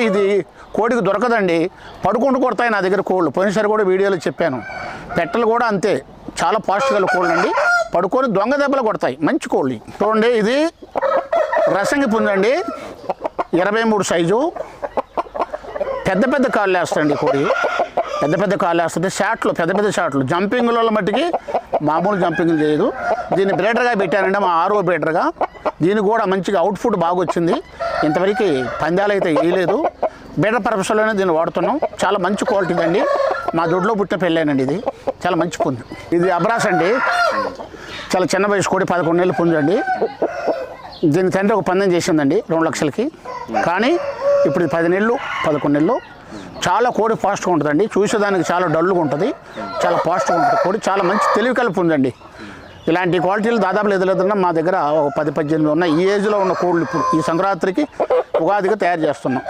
ఇది కోడికి దొరకదండి. పడుకుంటూ కొడతాయి నా దగ్గర కోళ్ళు. పోయినసారి కూడా వీడియోలో చెప్పాను. పెట్టలు కూడా అంతే. చాలా ఫాస్ట్ కోళ్ళు అండి పడుకొని దొంగ దెబ్బలు కొడతాయి. మంచి కోళ్ళు. చూడండి ఇది రసంగి పుంజండి. ఇరవై మూడు సైజు. పెద్ద పెద్ద కాళ్ళు వేస్తాయండి కోడి. పెద్ద పెద్ద కాళ్ళు వేస్తుంది షాట్లు పెద్ద పెద్ద షాట్లు. జంపింగ్ల మట్టికి మామూలు జంపింగ్ చేయదు. దీన్ని బ్రేడర్గా పెట్టానండి మా ఆరో బ్రేడర్గా దీనికి కూడా మంచిగా అవుట్ఫుట్ బాగా వచ్చింది ఇంతవరకు పందాలు అయితే వేయలేదు. బీడర్ పర్పస్లోనే దీన్ని వాడుతున్నాం. చాలా మంచి క్వాలిటీ అండి. మా దొడ్లో పుట్టిన పెళ్ళేనండి ఇది. చాలా మంచి పుంజు. ఇది అబ్రాస్ అండి. చాలా చిన్న వయసు కోడి పదకొండు నెలలు అండి. దీని తండ్రి ఒక పందెం చేసిందండి రెండు లక్షలకి. కానీ ఇప్పుడు ఇది పది నెలలు పదకొండు నెలలు. చాలా కోడి ఫాస్ట్గా ఉంటుందండి. చూసేదానికి చాలా డల్గా ఉంటుంది. చాలా ఫాస్ట్గా ఉంటుంది. కోడి చాలా మంచి తెలివి కలిపి ఉందండి ఇలాంటి క్వాలిటీలు దాదాపు లేదు మా దగ్గర ఒక పది పద్దెనిమిది ఉన్నాయి. ఈ ఏజ్లో ఉన్న కోళ్ళు ఇప్పుడు ఈ సంక్రాంతికి ఉగాదిగా తయారు చేస్తున్నాం.